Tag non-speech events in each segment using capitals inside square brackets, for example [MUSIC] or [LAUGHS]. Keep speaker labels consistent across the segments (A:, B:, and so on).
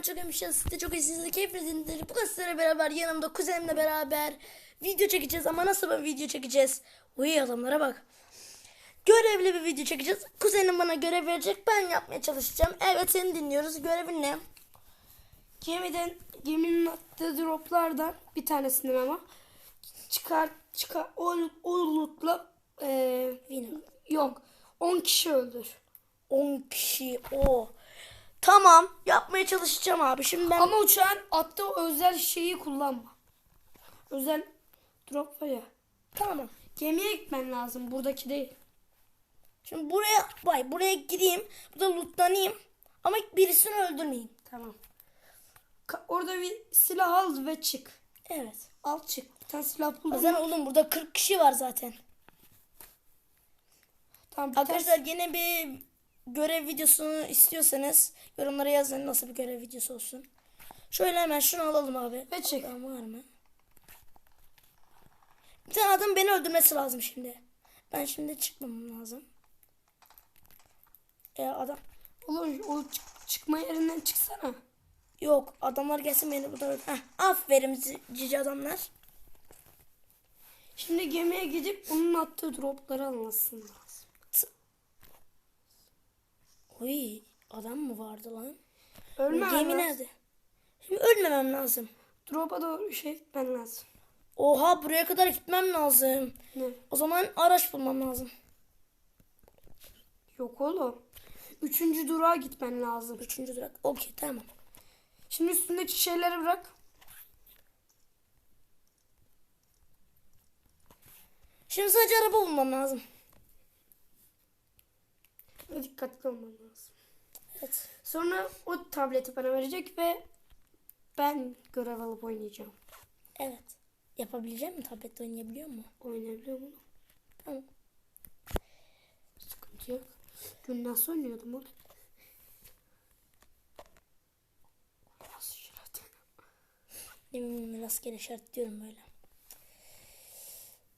A: Ben çok iyiymişim. Siz de çok iyisiniz. Keyiflisiniz. Bu sizlerle beraber yanımda kuzenimle beraber video çekeceğiz. Ama nasıl bir video çekeceğiz? Uy adamlara bak. Görevli bir video çekeceğiz. Kuzenim bana görev verecek. Ben yapmaya çalışacağım. Evet seni dinliyoruz. Görevin ne?
B: Gemiden geminin attığı droplardan bir tanesinden ama çıkar çıkar o, o lootla e, yok 10 kişi öldür.
A: 10 kişi. O. Tamam. Yapmaya çalışacağım abi. Şimdi ben
B: Ama uçağın attığı özel şeyi kullanma. Özel drop var ya.
A: tamam.
B: Gemiye gitmen lazım buradaki değil.
A: Şimdi buraya vay buraya gideyim. Burada lootlanayım. Ama birisini öldürmeyeyim.
B: Tamam. Ka- orada bir silah al ve çık.
A: Evet.
B: Al çık. Bir tane silah bul.
A: Zaten oğlum burada 40 kişi var zaten.
B: Tamam,
A: Arkadaşlar yine bir görev videosunu istiyorsanız yorumlara yazın nasıl bir görev videosu olsun. Şöyle hemen şunu alalım abi.
B: Ve çek.
A: Adam var mı? Bir tane adam beni öldürmesi lazım şimdi. Ben şimdi çıkmam lazım. E adam
B: Oğlum o çık- çıkma yerinden çıksana.
A: yok adamlar gelsin beni burada öldür. Aferin ci- cici adamlar.
B: Şimdi gemiye gidip onun attığı dropları almasın lazım.
A: Oy adam mı vardı lan?
B: Ölme
A: Gemi
B: abi.
A: nerede? Şimdi ölmemem lazım.
B: Drop'a doğru şey gitmen lazım.
A: Oha buraya kadar gitmem lazım.
B: Ne?
A: O zaman araç bulmam lazım.
B: Yok oğlum. Üçüncü durağa gitmen lazım.
A: Üçüncü durak. Okey tamam.
B: Şimdi üstündeki şeyleri bırak.
A: Şimdi sadece araba bulmam lazım.
B: Dikkatli olman lazım.
A: Evet.
B: Sonra o tableti bana verecek ve ben görev alıp oynayacağım.
A: Evet. Yapabileceğim mi? Tablette oynayabiliyor mu?
B: Oynayabiliyor muyum?
A: Tamam.
B: Sıkıntı yok. Dün nasıl oynuyordum oğlum? Nasıl şirat?
A: Demin rastgele işaretliyorum böyle.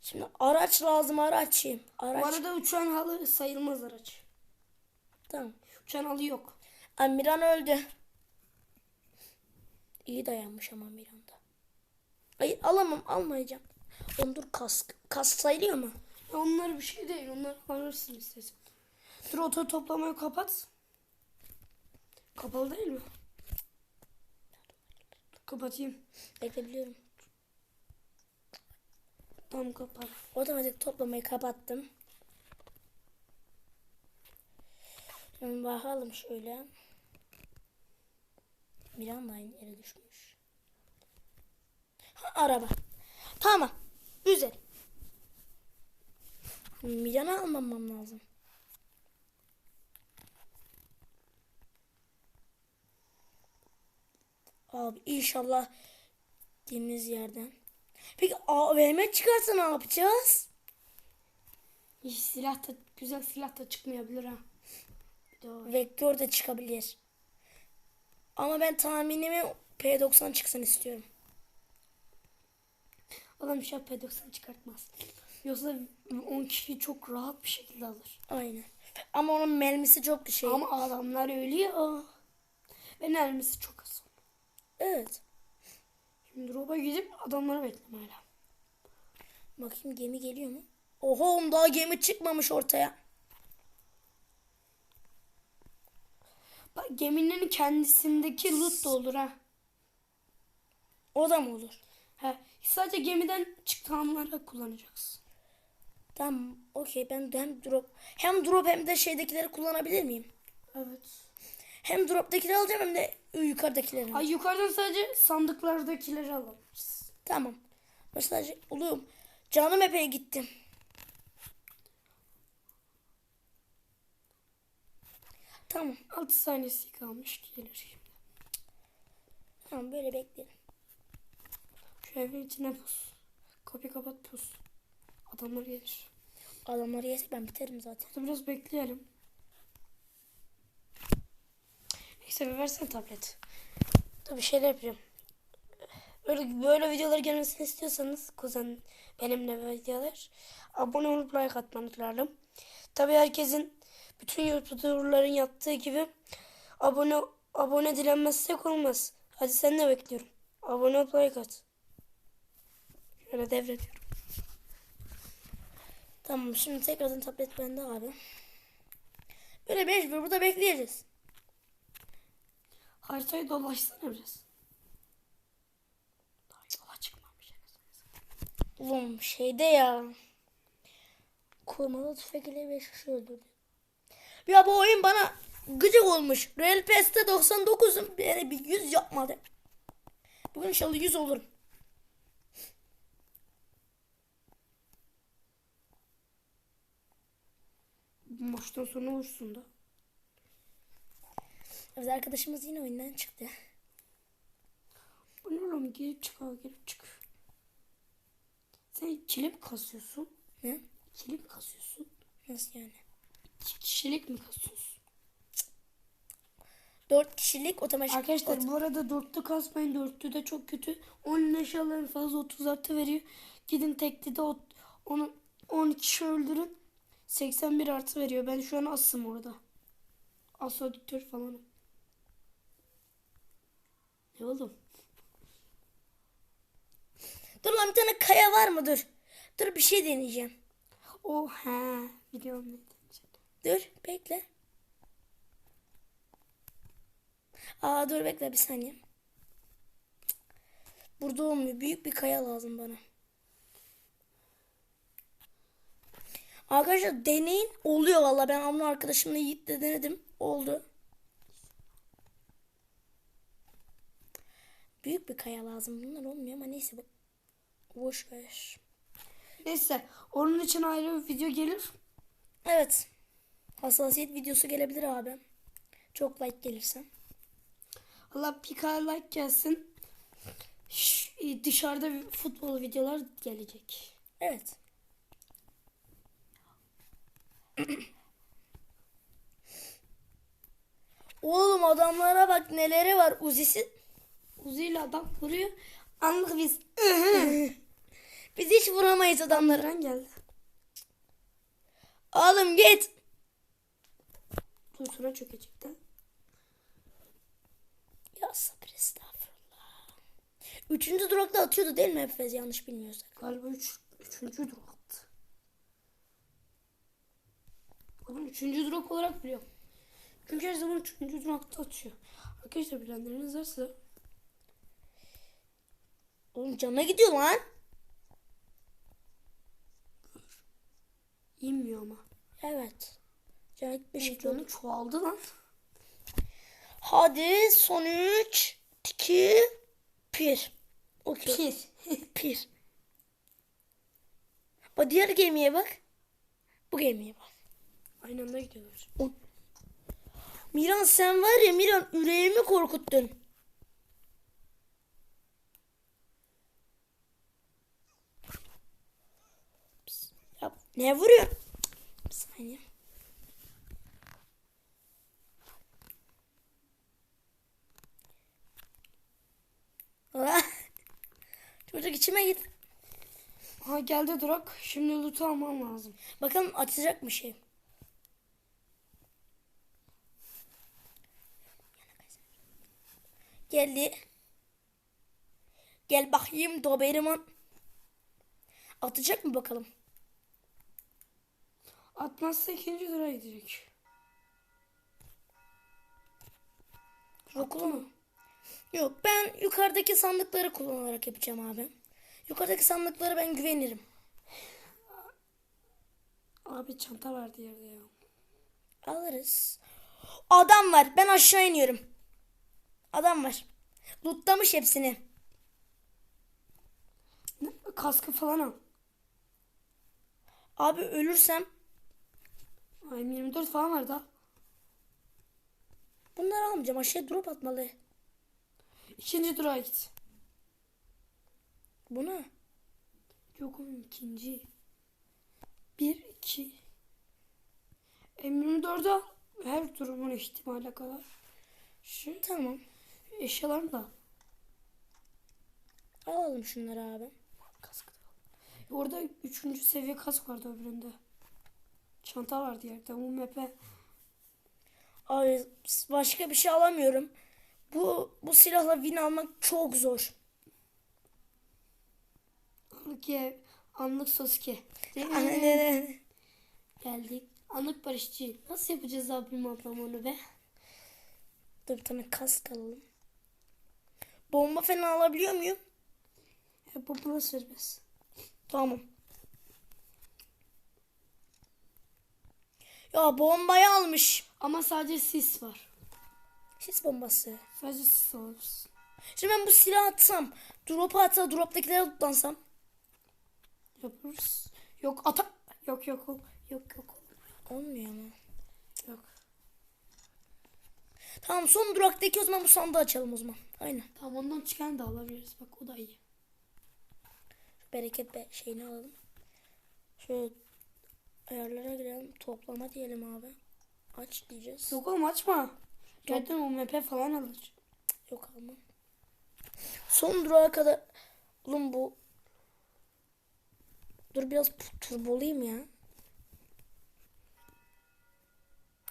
A: Şimdi araç lazım araç. Araç.
B: Bu arada uçağın halı sayılmaz araç.
A: Tamam.
B: Uçağın halı yok.
A: Amiran öldü. İyi dayanmış ama Amiran'da. Hayır alamam almayacağım. Oğlum dur kask. Kask sayılıyor mu?
B: Ya onlar bir şey değil. Onlar alırsın istesin. Dur oto toplamayı kapat. Kapalı değil mi? Kapatayım.
A: Bekleyebiliyorum.
B: Tam kapat.
A: Otomatik toplamayı kapattım. Şimdi bakalım şöyle. Miran da aynı yere düşmüş. Ha, araba. Tamam. Güzel. Miran'ı almamam lazım. Abi inşallah gittiğimiz yerden. Peki AVM çıkarsa ne yapacağız?
B: İyi, silah da güzel silah da çıkmayabilir ha.
A: Vektör de çıkabilir. Ama ben tahminimi P90 çıksın istiyorum.
B: Adam şu an P90 çıkartmaz. Yoksa 10 kişiyi çok rahat bir şekilde alır.
A: Aynen. Ama onun mermisi çok şey.
B: Ama adamlar ölüyor. Ve mermisi çok az.
A: Evet.
B: Şimdi drop'a gidip adamları bekleme hala.
A: Bakayım gemi geliyor mu? Oho daha gemi çıkmamış ortaya.
B: Geminin kendisindeki loot da olur ha.
A: O da mı olur?
B: He, sadece gemiden çıkanları kullanacaksın.
A: Tamam okey ben hem drop hem drop hem de şeydekileri kullanabilir miyim?
B: Evet.
A: Hem drop'takileri alacağım hem de yukarıdakileri.
B: Ay yukarıdan sadece sandıklardakileri alabiliriz.
A: Tamam. Mesela oğlum canım epey gittim. Tamam.
B: 6 saniyesi kalmış gelir şimdi.
A: Tamam böyle bekleyelim.
B: Şu evin içine pus. Kapıyı kapat pus. Adamlar gelir.
A: Adamları yesek ben biterim zaten.
B: Burada biraz bekleyelim. Neyse bir versene tablet.
A: Tabii şeyler yapacağım.
B: Böyle, böyle videolar gelmesini istiyorsanız kuzen benimle videolar abone olup like atmanız lazım. Tabii herkesin bütün YouTuber'ların yaptığı gibi abone Abone dilenmezsek olmaz. Hadi sen de bekliyorum. Abone ol like at. Şöyle devrediyorum.
A: Tamam şimdi tekrardan tablet bende abi. Böyle mecbur burada bekleyeceğiz.
B: Haritayı dolaşsana biraz. Daha yola çıkmamış.
A: Oğlum şeyde ya. Kurmalı tüfek ile beş kişi öldürdü. Ya bu oyun bana gıcık olmuş. Real Pass'te 99'um beni bir 100 yapmadı. Bugün inşallah 100 olurum.
B: Maçtan sonra olursun da.
A: Evet arkadaşımız yine oyundan çıktı.
B: Bu ne oğlum girip çık abi girip çık. Sen ikili mi kasıyorsun?
A: Ne?
B: İkili mi kasıyorsun?
A: Nasıl yani?
B: İki kişilik mi kasıyorsun?
A: 4 kişilik otomatik
B: Arkadaşlar
A: ot-
B: bu arada dörtlü kasmayın. Dörtlü de çok kötü. 10 eşyaların fazla 30 artı veriyor. Gidin tekli de onu 12 kişi öldürün. 81 artı veriyor. Ben şu an asım orada. As auditör falanım. Ne oğlum?
A: Dur lan bir tane kaya var mı dur. Dur bir şey deneyeceğim.
B: Oh he. Biliyorum ne diyeceğim.
A: Dur bekle. Aa dur bekle bir saniye. Burada olmuyor. Büyük bir kaya lazım bana. Arkadaşlar deneyin. Oluyor valla. Ben Amna arkadaşımla Yiğit'le denedim. Oldu. Büyük bir kaya lazım. Bunlar olmuyor ama neyse. Boş ver.
B: Neyse. Onun için ayrı bir video gelir.
A: Evet. Hassasiyet videosu gelebilir abi. Çok like gelirse.
B: Allah kadar like gelsin. Şş, dışarıda futbol videolar gelecek.
A: Evet. [COUGHS] Oğlum adamlara bak neleri var. Uzisi.
B: Uzi ile adam vuruyor. Anlık biz. [COUGHS]
A: Biz hiç vuramayız adamlara.
B: Adamların geldi.
A: Oğlum git.
B: Tuğsuna çökecek de.
A: Ya sabır estağfurullah. Üçüncü durakta atıyordu değil mi Efes yanlış bilmiyorsak.
B: Galiba üç, üçüncü duraktı. Oğlum üçüncü durak olarak biliyorum. Çünkü her zaman üçüncü durakta atıyor. Arkadaşlar bilenleriniz varsa
A: Oğlum canına gidiyor lan.
B: inmiyor ama.
A: Evet. Gibi oldu.
B: canım çoğaldı lan.
A: Hadi son 3 2 1 Okey.
B: Pir.
A: Pir. O diğer gemiye bak. Bu gemiye bak.
B: Aynı anda gidiyorlar.
A: Miran sen var ya Miran yüreğimi korkuttun. Ya ne vuruyor? Bir saniye. Ah! Çocuk içime git.
B: Ha geldi durak. Şimdi loot'u almam lazım.
A: Bakalım atacak mı şey? Geldi. Gel bakayım Doberman. Atacak mı bakalım?
B: Atmazsa ikinci dura gidecek.
A: Okula mı? Yok ben yukarıdaki sandıkları kullanarak yapacağım abi. Yukarıdaki sandıklara ben güvenirim.
B: Abi çanta vardı yerde ya.
A: Alırız. Adam var. Ben aşağı iniyorum. Adam var. Lootlamış hepsini.
B: Kaskı falan al.
A: Abi ölürsem
B: Ay 24 falan var da.
A: bunları almayacağım. Aşağıya drop atmalı.
B: İkinci durağa git.
A: Buna.
B: Yok oğlum ikinci. Bir, iki. M24'ü al. Her durumun ihtimale kadar. Şu
A: Tamam.
B: eşyalarını da al.
A: Alalım şunları abi.
B: Kaskı da al. Orada üçüncü seviye kask vardı öbüründe. Çanta vardı yerde. Bu mepe
A: Abi başka bir şey alamıyorum. Bu bu silahla win almak çok zor.
B: Anlık ye, anlık soske. Geldik. Anlık barışçı. Nasıl yapacağız abim ablam onu be?
A: Dur bir tane kask alalım. Bomba falan alabiliyor muyum?
B: Bu buna serbest.
A: Tamam. Ya bombayı almış.
B: Ama sadece sis var.
A: Sis bombası.
B: Sadece sis alırsın.
A: Şimdi ben bu silahı atsam, drop'a atsa, drop'takilere tutlansam.
B: Yaparız. Yok ata. Yok yok yok. Yok yok.
A: Olmuyor ama.
B: Yok.
A: Tamam son duraktaki o zaman bu sandığı açalım o zaman. Aynen.
B: Tamam ondan çıkan da alabiliriz. Bak o da iyi.
A: Bereket be şeyini alalım. Şöyle ayarlara girelim. Toplama diyelim abi. Aç diyeceğiz.
B: Yok oğlum açma. Zaten o mp falan alır.
A: Yok almam. Son durağa kadar. Oğlum bu. Dur biraz turbolayayım ya.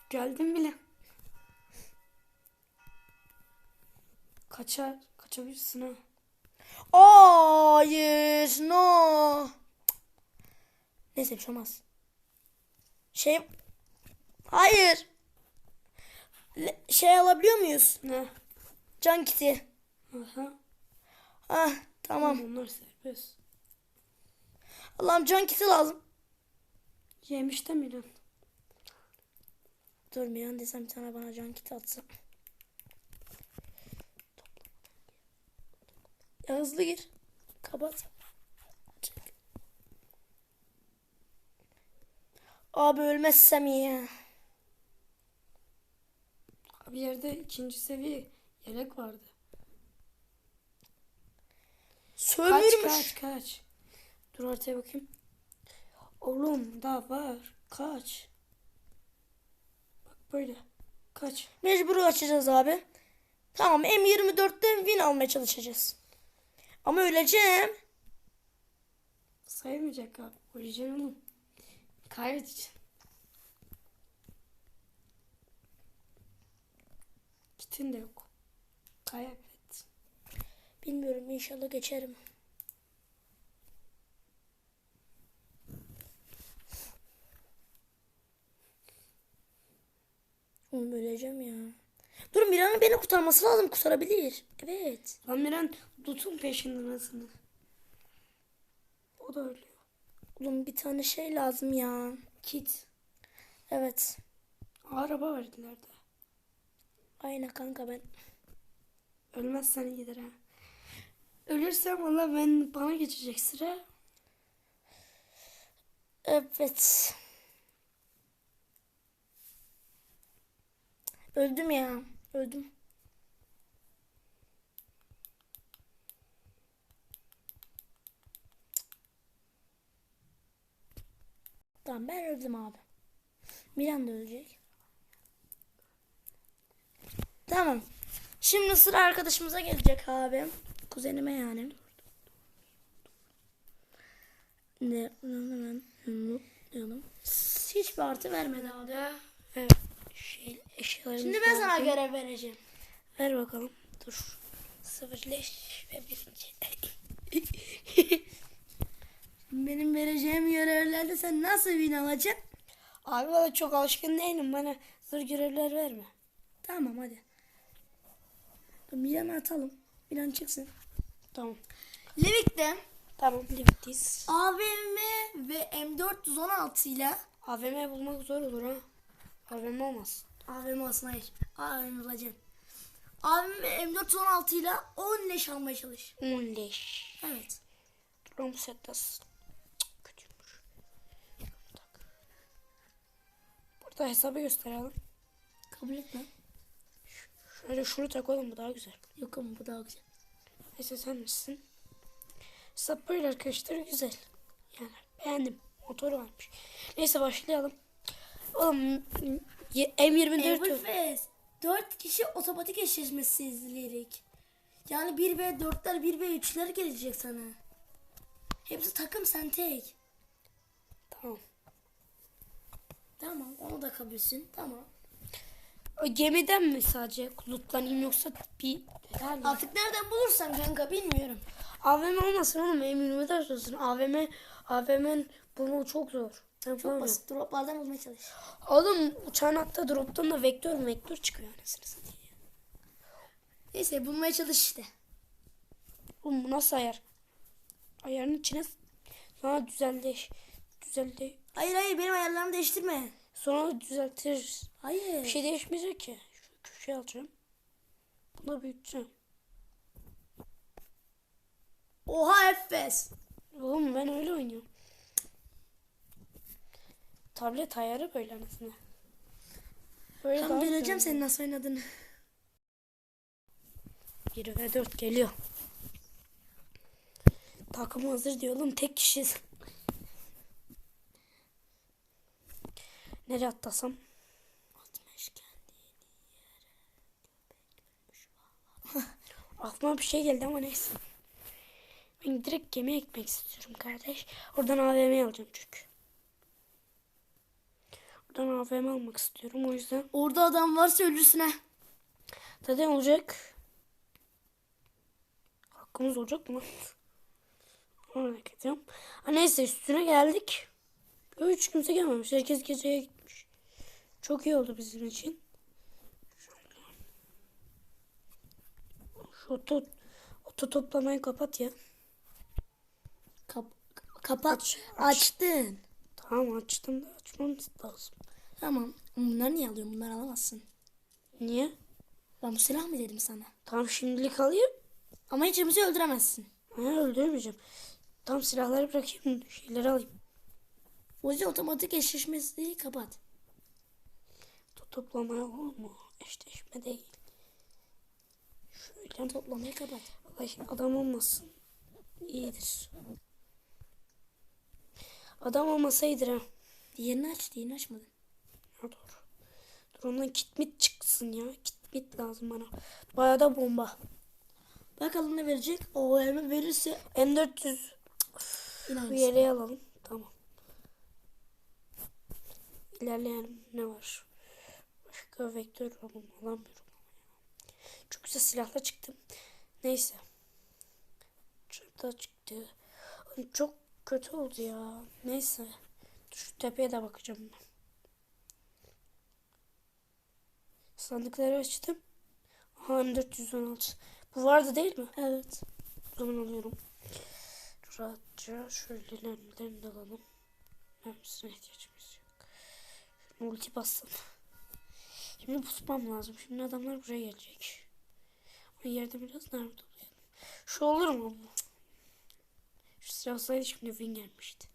B: Geldim bile. Kaçar. Kaçabilirsin ha.
A: Hayır, no. Neyse bir şey olmaz. Şey, hayır. Le- şey alabiliyor muyuz?
B: Ne?
A: Can kiti.
B: Aha.
A: Ah, tamam.
B: Onlar serbest.
A: Allah'ım can kiti lazım.
B: Yemiş de Milan.
A: Dur Miran desem bir tane bana can kiti atsın. Ya hızlı gir. Kapat. Çık. Abi ölmezsem iyi ya.
B: Bir yerde ikinci seviye yelek vardı. Kaç
A: Sömürmüş.
B: kaç kaç.
A: Dur ortaya bakayım.
B: Oğlum daha var. Kaç. Bak böyle. Kaç.
A: Mecbur açacağız abi. Tamam M24'te win almaya çalışacağız. Ama öleceğim.
B: Sayılmayacak abi. Öleceksin oğlum. Kaybedeceksin. Kitin de yok. Kaybet.
A: Bilmiyorum inşallah geçerim. Oğlum öleceğim ya. Dur Mira'nın beni kurtarması lazım. Kurtarabilir. Evet.
B: Lan Miran Dut'un peşinde nasıl? O da ölüyor.
A: Oğlum bir tane şey lazım ya.
B: Kit.
A: Evet.
B: Araba verdiler de.
A: Aynen kanka ben.
B: Ölmezsen iyidir ha. Ölürsem valla ben bana geçecek sıra.
A: Evet. Öldüm ya. Öldüm. Tamam ben öldüm abi. Miran da ölecek. Tamam. Şimdi sıra arkadaşımıza gelecek abi. Kuzenime yani. Ne? Hiçbir artı vermedi abi.
B: Evet.
A: Eşyalarımız
B: Şimdi ben sana görev vereceğim.
A: Ver bakalım. Dur. Sıfırleş ve birinci. [LAUGHS] Benim vereceğim görevlerde sen nasıl win alacaksın?
B: Abi valla çok alışkın değilim bana zor görevler verme.
A: Tamam hadi. Milan'ı atalım. Milan çıksın.
B: Tamam.
A: Livik'te
B: Tamam birlikteyiz.
A: AVM ve M416 ile
B: AVM bulmak zor olur ha. AVM olmaz.
A: AVM olsun hayır. AVM bulacaksın. AVM M416 ile 10 leş almaya çalış.
B: 10 leş.
A: Evet.
B: Durum settas. Kötüymüş. Tak. Burada hesabı gösterelim.
A: Kabul etme.
B: Şöyle şunu takalım bu daha güzel.
A: Yok ama bu daha güzel.
B: Neyse sen misin? Hesap böyle arkadaşlar güzel. Yani beğendim. Motoru varmış. Neyse başlayalım. Oğlum M24 yok.
A: Everfest 4 kişi otomatik eşleşmesi izleyerek. Yani 1 ve 4'ler 1 ve 3'ler gelecek sana. Hepsi takım sen tek.
B: Tamam.
A: Tamam onu da kabulsün. Tamam.
B: Gemiden mi sadece lootlanayım yoksa bir yani
A: Artık nereden bulursam kanka bilmiyorum.
B: AVM olmasın oğlum eminim eder olsun. AVM AVM'nin bulma çok zor. Ben
A: Çok
B: falan
A: basit droplardan bulmaya çalış.
B: Oğlum uçağın hatta drop'tan da vektör vektör çıkıyor anasını satayım.
A: Neyse bulmaya çalış işte.
B: Oğlum bu nasıl ayar? Ayarın içine sonra düzeldi. Düzeldi.
A: Hayır hayır benim ayarlarımı değiştirme.
B: Sonra düzeltiriz.
A: Hayır.
B: Bir şey değişmeyecek ki. Şu köşeye alacağım. Bunu büyüteceğim.
A: Oha Efes.
B: Oğlum ben öyle oynuyorum. Tablet ayarı böyle anasını. Böyle
A: Tam
B: daha
A: göreceğim
B: güzel.
A: senin nasıl oynadığını.
B: 1 ve 4 geliyor. Takım hazır diyor oğlum tek kişiyiz. Nereye atlasam? [LAUGHS] Aklıma bir şey geldi ama neyse. Ben direkt gemiye gitmek istiyorum kardeş. Oradan AVM alacağım çünkü. Oradan AVM almak istiyorum o yüzden.
A: Orada adam varsa ölürsün ha.
B: Zaten olacak. Hakkımız olacak mı? [LAUGHS] Merak ediyorum. Ha, neyse üstüne geldik. Hiç kimse gelmemiş. Herkes geceye gitmiş. Çok iyi oldu bizim için. Şu oto, oto toplamayı kapat ya.
A: Kap kapat.
B: Aç,
A: Açtın.
B: Tamam açtım da açmamız lazım.
A: Tamam. Bunları niye alıyorsun? Bunları alamazsın.
B: Niye?
A: Ben bu silah mı dedim sana?
B: Tamam şimdilik alayım.
A: Ama hiç kimseyi öldüremezsin.
B: Ha, öldürmeyeceğim. Tam silahları bırakayım. Şeyleri alayım.
A: Yüzden otomatik eşleşmesi kapat.
B: To- Toplamaya olur mu? Eşleşme değil. Şöyle
A: Toplamayı kapat.
B: Ay, adam olmasın. İyidir. Adam olmasa iyidir ha.
A: Diğerini aç. Diğerini açmadın.
B: Ha doğru. Dur ondan kitmit çıksın ya. Kitmit lazım bana. Bayağı da bomba.
A: Bakalım ne verecek? O elma verirse
B: M400
A: yine
B: bu
A: aynısı.
B: yere alalım. Tamam. İlerleyelim. Ne var? Başka vektör alalım. Alamıyorum. Çok güzel silahla çıktım. Neyse. Çanta çıktı. Çok kötü oldu ya. Neyse. Dur Şu tepeye de bakacağım ben. Sandıkları açtım. Aha M416. Bu vardı değil mi?
A: Evet.
B: O zaman alıyorum. Rahatça şöyle lemlerini de alalım. Mermisine ihtiyacımız yok. Şunu ulti bassın. Şimdi pusmam lazım. Şimdi adamlar buraya gelecek. Ama yerde biraz nerede oluyor? Şu olur mu? Şu silah olsaydı şimdi win gelmişti.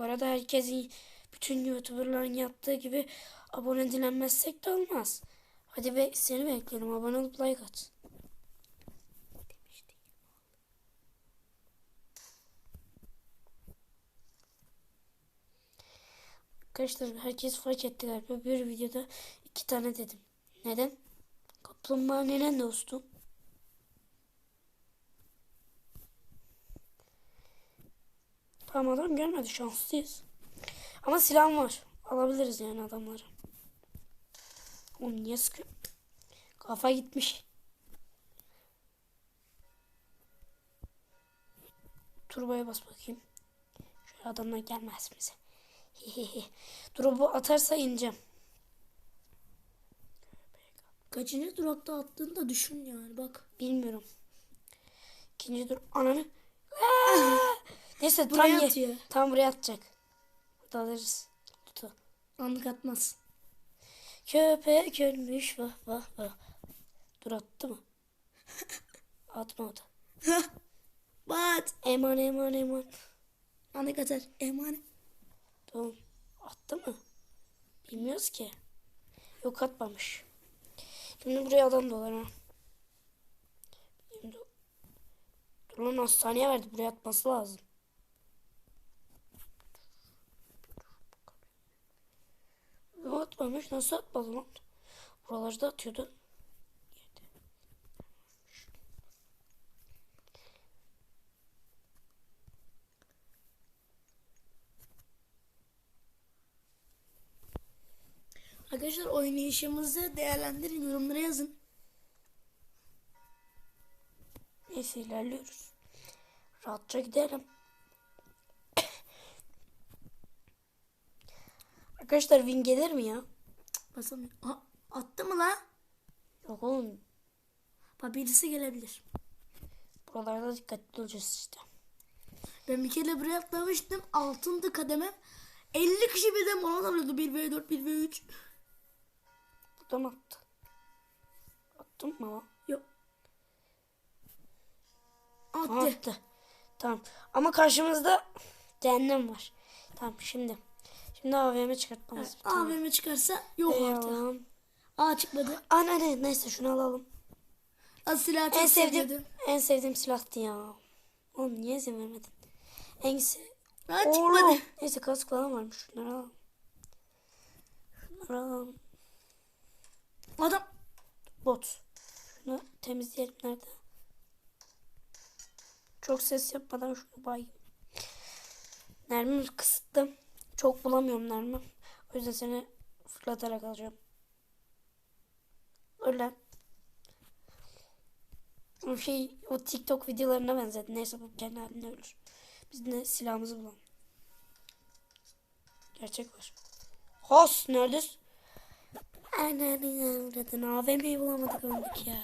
B: Bu arada herkesin bütün YouTuber'ların yaptığı gibi abone dilenmezsek de olmaz. Hadi be, seni bekliyorum. Abone olup like at. Arkadaşlar herkes fark etti galiba. Bir videoda iki tane dedim. Neden? Kaplumbağa nenen dostum. Tamam adam gelmedi. Şanslıyız. Ama silahım var. Alabiliriz yani adamları. Oğlum niye sıkıyor? Kafa gitmiş. Turboya bas bakayım. Şöyle adamlar gelmez bize. [LAUGHS] Drop'u atarsa ineceğim.
A: Kaçıncı durakta attığını da düşün yani bak.
B: Bilmiyorum. İkinci dur. Ananı. Neyse tam,
A: Buraya
B: ye-
A: atıyor.
B: tam buraya atacak. Burada alırız. Tutu.
A: Anlık atmaz.
B: Köpek ölmüş vah vah vah. Dur attı mı? [LAUGHS] Atmadı.
A: Bat.
B: Eman eman eman.
A: Anlık atar. Emanet.
B: Tamam. Attı mı? Bilmiyoruz ki. Yok atmamış. Şimdi buraya adam dolar ha. Dur lan hastaneye verdi. Buraya atması lazım. O atmamış. Nasıl atmadı lan? Buralarda atıyordu.
A: Arkadaşlar oynayışımızı değerlendirin. Yorumlara yazın.
B: Neyse ilerliyoruz. Rahatça gidelim. Arkadaşlar win gelir mi ya?
A: Basamıyorum. Aha, attı mı la?
B: Yok oğlum.
A: Bak birisi gelebilir.
B: Buralarda dikkatli olacağız işte.
A: Ben bir kere buraya atlamıştım. Altıncı kademe. 50 kişi birden bana dalıyordu. 1v4, 1v3.
B: Buradan attı. Attım mı ama?
A: Yok.
B: Attı.
A: Attı.
B: attı. Tamam. Ama karşımızda cehennem var. Tamam şimdi. Şimdi AVM çıkartmamız. tamam.
A: AVM çıkarsa yok artık.
B: Eyvallah.
A: Aa çıkmadı.
B: Ana ne neyse şunu alalım.
A: Az silah çok
B: En sevdiğim
A: seviyordum.
B: en sevdiğim silahtı ya. Oğlum niye izin vermedin? En se
A: Ha çıkmadı.
B: Oğlum. Neyse kask falan varmış. Şunları alalım. Şunları alalım.
A: Adam.
B: Bot. Şunu temizleyelim nerede? Çok ses yapmadan şunu bayayım. Mermim kısıtlı. Çok bulamıyorum mermi. O yüzden seni fırlatarak alacağım. Öyle. O şey o TikTok videolarına benzedi. Neyse bu kendi halinde ölür. Biz de silahımızı bulalım. Gerçek var. Hos neredesin? Ananı avradın AVM'yi bulamadık öldük ya.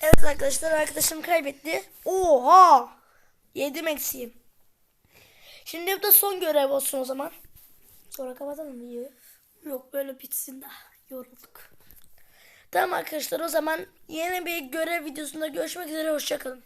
A: Evet arkadaşlar arkadaşım kaybetti. Oha. Yedim eksiğim. Şimdi bu da son görev olsun o zaman.
B: Sonra kapatalım videoyu.
A: Yok böyle bitsin daha. Yorulduk. Tamam arkadaşlar o zaman yeni bir görev videosunda görüşmek üzere. Hoşçakalın.